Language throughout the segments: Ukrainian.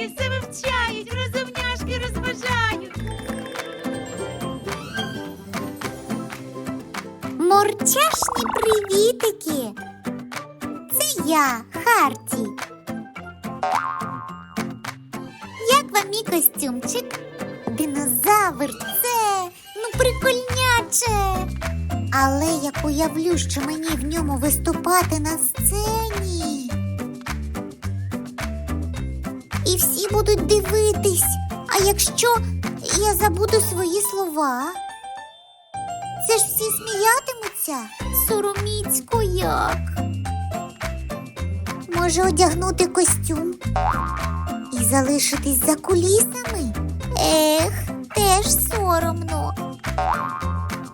розумняшки все вивчають, розумняшки розважають. Мурчашні привітики. Це я, Харті. Як вам мій костюмчик? Динозавр, це ну прикольняче. Але як уявлю, що мені в ньому виступати на сцені. І всі будуть дивитись. А якщо я забуду свої слова? Це ж всі сміятимуться. Сороміцько як. Може одягнути костюм і залишитись за кулісами? Ех, теж соромно.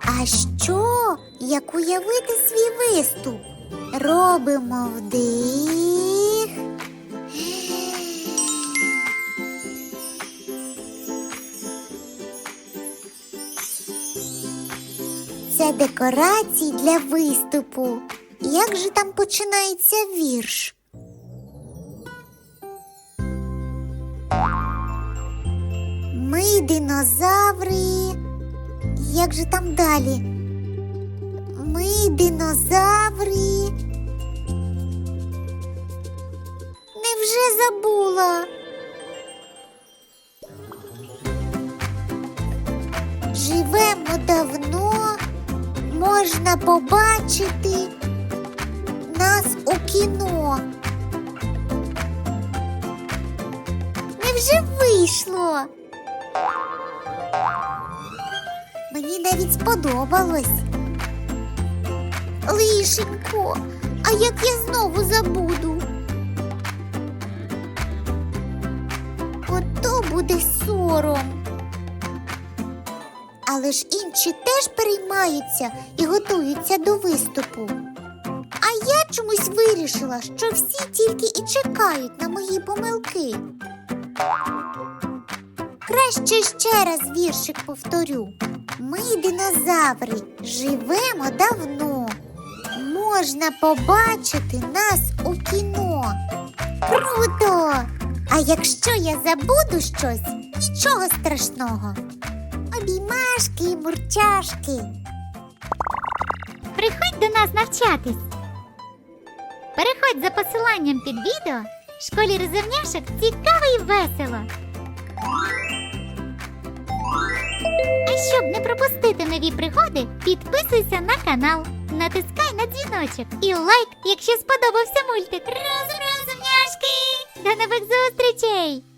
А що, як уявити свій виступ? Робимо вдих. Це декорації для виступу. Як же там починається вірш? Ми динозаври. Як же там далі? Ми динозаври. Невже забула? Живемо давно, можна побачити нас у кіно. Невже вийшло? Мені навіть сподобалось. Лишенько, а як я знову забуду? Ото буде сором. Але ж інші теж переймаються і готуються до виступу. А я чомусь вирішила, що всі тільки і чекають на мої помилки. Краще ще раз віршик повторю. Ми динозаври, живемо давно. Можна побачити нас у кіно. Круто! А якщо я забуду щось, нічого страшного. Обіймашки, мурчашки. Приходь до нас навчатись. Переходь за посиланням під відео. В Школі розумняшок цікаво і весело. А щоб не пропустити нові пригоди, підписуйся на канал, натискай на дзвіночок і лайк, якщо сподобався мультик. Розумняшки! До нових зустрічей!